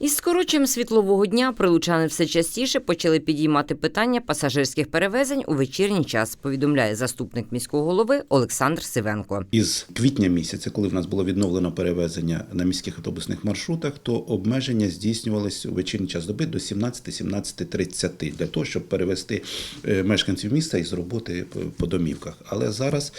Із скороченням світлового дня прилучани все частіше почали підіймати питання пасажирських перевезень у вечірній час, повідомляє заступник міського голови Олександр Сивенко. Із квітня місяця, коли в нас було відновлено перевезення на міських автобусних маршрутах, то обмеження здійснювалися у вечірній час доби до 17-17.30 для того, щоб перевести е, мешканців міста із роботи по домівках. Але зараз,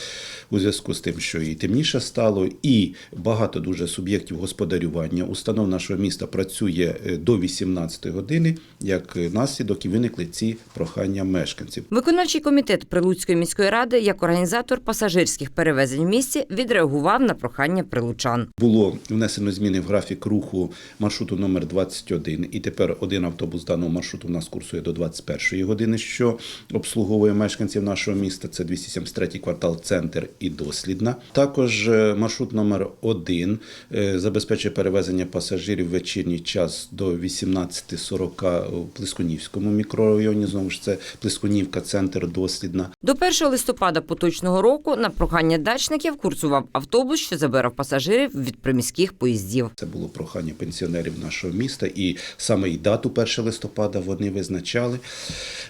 у зв'язку з тим, що і темніше стало, і багато дуже суб'єктів господарювання установ нашого міста працює е, до 18 години, як наслідок і виникли ці прохання мешканців. Виконавчий комітет Прилуцької міської ради, як організатор пасажирських перевезень в місті, відреагував на прохання прилучан. Було внесено зміни в графік руху маршруту номер 21 і тепер один автобус даного маршруту у нас курсує до 21 години, що обслуговує мешканців нашого міста. Це 273 квартал, центр і дослідна. Також е, маршрут номер 1 е, забезпечує перевезення пасажирів в вечірній час до 18.40 у Плескунівському мікрорайоні. Знову ж це Плескунівка, центр дослідна. До 1 листопада поточного року на прохання дачників курсував автобус, що забирав пасажирів від приміських поїздів. Це було прохання пенсіонерів нашого міста, і саме і дату 1 листопада вони визначали.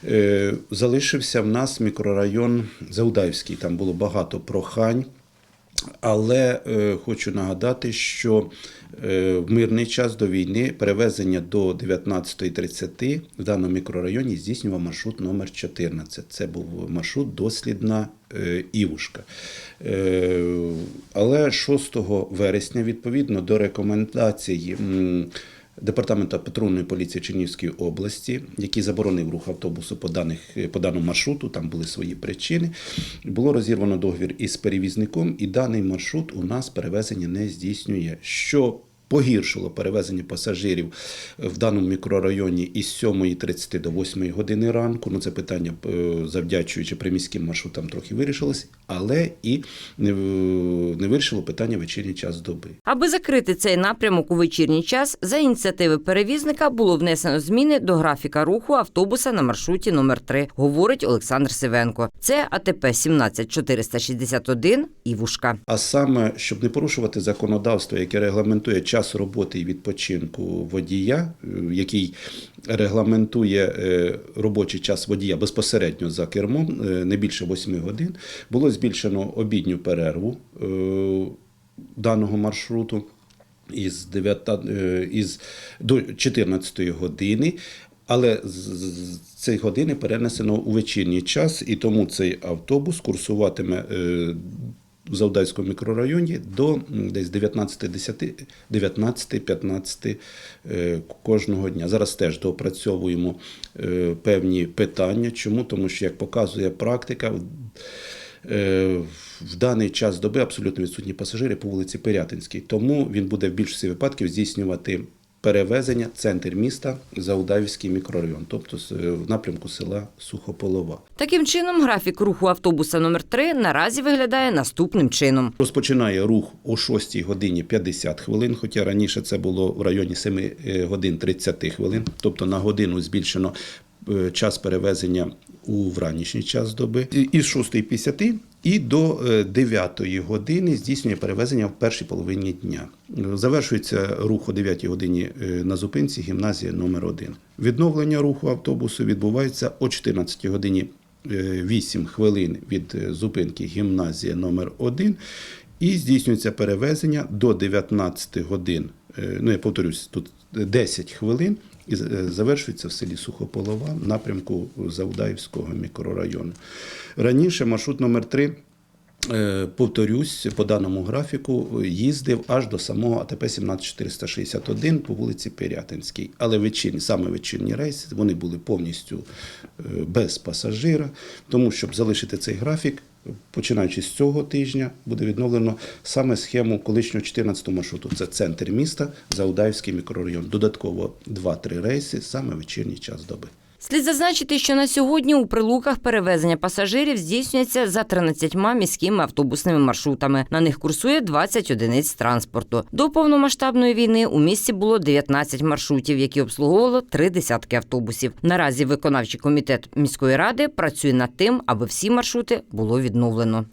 Е, Залишився в нас мікрорайон Заудаївський. Там було багато прохань. Але е, хочу нагадати, що е, в мирний час до війни перевезення до 19.30 в даному мікрорайоні здійснював маршрут номер 14. Це був маршрут дослідна е, Івушка. Е, але 6 вересня, відповідно до рекомендацій. м, Департаменту патрульної поліції Чернівської області, який заборонив рух автобусу по, даних, по даному маршруту, там були свої причини. Було розірвано договір із перевізником, і даний маршрут у нас перевезення не здійснює. Що погіршило перевезення пасажирів в даному мікрорайоні із 7.30 до 8 години ранку. Ну, це питання, е, завдячуючи приміським маршрутам, трохи вирішилось, але і не, не вирішило питання вечірній час доби. Аби закрити цей напрямок у вечірній час, за ініціативи перевізника було внесено зміни до графіка руху автобуса на маршруті номер 3 говорить Олександр Сивенко. Це АТП 17461 Івушка. А саме, щоб не порушувати законодавство, яке регламентує час роботи і відпочинку водія, е, який регламентує е, робочий час водія безпосередньо за кермом, е, не більше 8 годин, було збільшено обідню перерву даного маршруту із 9, е, із до 14 години. Але з цієї години перенесено у вечірній час, і тому цей автобус курсуватиме в Завдайському мікрорайоні до десь 19.10, 19.15 е, кожного дня. Зараз теж доопрацьовуємо е, певні питання. Чому? Тому що, як показує практика, Е, В даний час доби абсолютно відсутні пасажири по вулиці Пирятинській, тому він буде в більшості випадків здійснювати перевезення центр міста Заудавівський мікрорайон, тобто з- в напрямку села Сухополова. Таким чином, графік руху автобуса номер 3 наразі виглядає наступним чином. Розпочинає рух о 6 годині 50 хвилин, хоча раніше це було в районі 7 е, годин 30 хвилин, тобто на годину збільшено е, час перевезення у вранішній час доби. Із 6.50 і до е, 9 години здійснює перевезення в першій половині дня. Е, Завершується рух о 9 годині е, на зупинці гімназія номер 1 Відновлення руху автобусу відбувається о 14 годині е, 8 хвилин від е, зупинки гімназія номер 1 і здійснюється перевезення до 19 годин. Е, Ну, я повторюсь, тут 10 хвилин і е, завершується в селі Сухополова в напрямку Завдаївського мікрорайону. Раніше маршрут номер 3 Е, Повторюсь, по даному графіку їздив аж до самого АТП 17461 по вулиці Пирятинській. Але вечірні, саме вечірні рейси вони були повністю е, без пасажира. Тому, щоб залишити цей графік, починаючи з цього тижня, буде відновлено саме схему колишнього 14 маршруту. Це центр міста, Заудаївський мікрорайон. Додатково 2-3 рейси саме вечірній час доби. Слід зазначити, що на сьогодні у прилуках перевезення пасажирів здійснюється за 13 міськими автобусними маршрутами. На них курсує 20 одиниць транспорту. До повномасштабної війни у місті було 19 маршрутів, які обслуговувало три десятки автобусів. Наразі виконавчий комітет міської ради працює над тим, аби всі маршрути було відновлено.